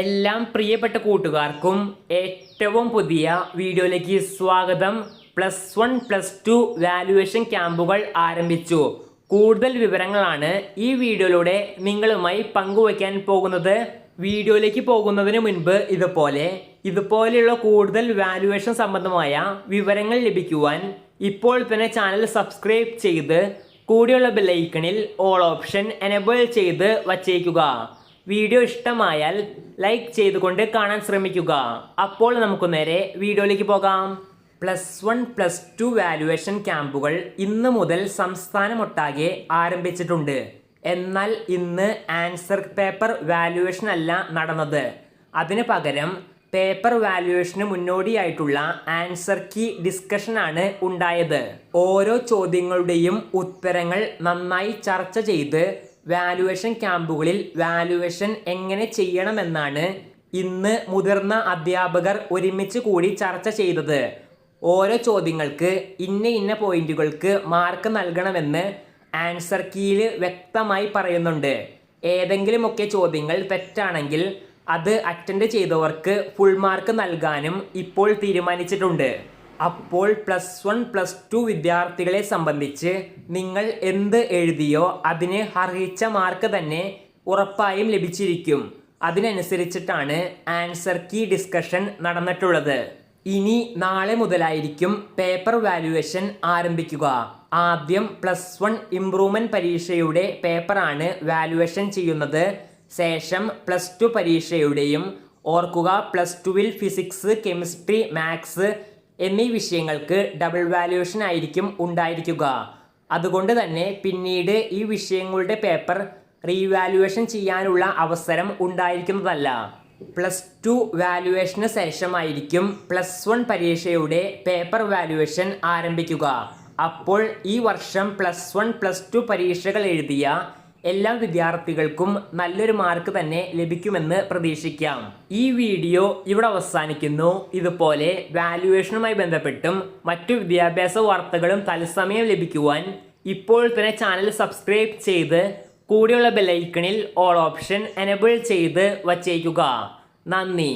എല്ലാം പ്രിയപ്പെട്ട കൂട്ടുകാർക്കും ഏറ്റവും പുതിയ വീഡിയോയിലേക്ക് സ്വാഗതം. Plus one plus two valuation ക്യാമ്പുകൾ ആരംഭിച്ചു. കൂടുതൽ വിവരങ്ങളാണ് ഈ വീഡിയോയിലൂടെ നിങ്ങളുമായി പങ്കുവയ്ക്കാൻ പോകുന്നത്. വീഡിയോയിലേക്ക് പോകുന്നതിന് മുൻപ് ഇതുപോലെ ഇതുപോലെയുള്ള കൂടുതൽ വാല്യുവേഷൻ സംബന്ധമായ വിവരങ്ങൾ ലഭിക്കുവാൻ ഇപ്പോൾ തന്നെ ചാനൽ സബ്സ്ക്രൈബ് ചെയ്ത് കൂടിയുള്ള ബെല്ലൈക്കണിൽ ഓൾ ഓപ്ഷൻ എനേബിൾ ചെയ്ത് വച്ചേക്കുക. വീഡിയോ ഇഷ്ടമായാൽ ലൈക്ക് ചെയ്തുകൊണ്ട് കാണാൻ ശ്രമിക്കുക. അപ്പോൾ നമുക്ക് നേരെ വീഡിയോയിലേക്ക് പോകാം. Plus one plus two valuation ക്യാമ്പുകൾ ഇന്ന് മുതൽ സംസ്ഥാനമൊട്ടാകെ ആരംഭിച്ചിട്ടുണ്ട്. എന്നാൽ ഇന്ന് ആൻസർ പേപ്പർ വാല്യുവേഷൻ അല്ല നടന്നത്. അതിന് പകരം പേപ്പർ വാല്യുവേഷന് മുന്നോടിയായിട്ടുള്ള ആൻസർ കീ ഡിസ്കഷനാണ് ഉണ്ടായത്. ഓരോ ചോദ്യങ്ങളുടെയും ഉത്തരങ്ങൾ നന്നായി ചർച്ച ചെയ്ത് വാല്യുവേഷൻ ക്യാമ്പുകളിൽ വാലുവേഷൻ എങ്ങനെ ചെയ്യണമെന്നാണ് ഇന്ന് മുതിർന്ന അധ്യാപകർ ഒരുമിച്ച് കൂടി ചർച്ച ചെയ്തത്. ഓരോ ചോദ്യങ്ങൾക്ക് ഇന്ന ഇന്ന പോയിന്റുകൾക്ക് മാർക്ക് നൽകണമെന്ന് ആൻസർ കീയിൽ വ്യക്തമായി പറയുന്നുണ്ട്. ഏതെങ്കിലുമൊക്കെ ചോദ്യങ്ങൾ തെറ്റാണെങ്കിൽ അത് അറ്റൻഡ് ചെയ്തവർക്ക് ഫുൾ മാർക്ക് നൽകാനും ഇപ്പോൾ തീരുമാനിച്ചിട്ടുണ്ട്. അപ്പോൾ പ്ലസ് വൺ പ്ലസ് ടു വിദ്യാർത്ഥികളെ സംബന്ധിച്ച് നിങ്ങൾ എന്ത് എഴുതിയോ അതിന് അർഹിച്ച മാർക്ക് തന്നെ ഉറപ്പായും ലഭിച്ചിരിക്കും. അതിനനുസരിച്ചിട്ടാണ് ആൻസർ കീ ഡിസ്കഷൻ നടന്നിട്ടുള്ളത്. ഇനി നാളെ മുതലായിരിക്കും പേപ്പർ വാല്യുവേഷൻ ആരംഭിക്കുക. ആദ്യം പ്ലസ് വൺ ഇംപ്രൂവ്മെന്റ് പരീക്ഷയുടെ പേപ്പറാണ് വാല്യുവേഷൻ ചെയ്യുന്നത്. ശേഷം പ്ലസ് ടു പരീക്ഷയുടെയും ഓർക്കുക പ്ലസ് ടുവിൽ ഫിസിക്സ് കെമിസ്ട്രി മാത്സ് എന്നീ വിഷയങ്ങൾക്ക് ഡബിൾ വാല്യുവേഷൻ ആയിരിക്കും ഉണ്ടായിരിക്കുക. അതുകൊണ്ട് തന്നെ പിന്നീട് ഈ വിഷയങ്ങളുടെ പേപ്പർ റീവാലുവേഷൻ ചെയ്യാനുള്ള അവസരം ഉണ്ടായിരിക്കുന്നതല്ല. പ്ലസ് ടു വാല്യുവേഷന് ശേഷമായിരിക്കും പ്ലസ് വൺ പരീക്ഷയുടെ പേപ്പർ വാല്യുവേഷൻ ആരംഭിക്കുക. അപ്പോൾ ഈ വർഷം പ്ലസ് വൺ പ്ലസ് ടു പരീക്ഷകൾ എഴുതിയ എല്ലാ വിദ്യാർത്ഥികൾക്കും നല്ലൊരു മാർക്ക് തന്നെ ലഭിക്കുമെന്ന് പ്രതീക്ഷിക്കാം. ഈ വീഡിയോ ഇവിടെ അവസാനിക്കുന്നു. ഇതുപോലെ വാല്യുവേഷനുമായി ബന്ധപ്പെട്ടും മറ്റു വിദ്യാഭ്യാസ വാർത്തകളും തത്സമയം ലഭിക്കുവാൻ ഇപ്പോൾ തന്നെ ചാനൽ സബ്സ്ക്രൈബ് ചെയ്ത് കൂടെയുള്ള ബെല്ലൈക്കണിൽ ഓൾ ഓപ്ഷൻ എനബിൾ ചെയ്ത് വച്ചേക്കുക. നന്ദി.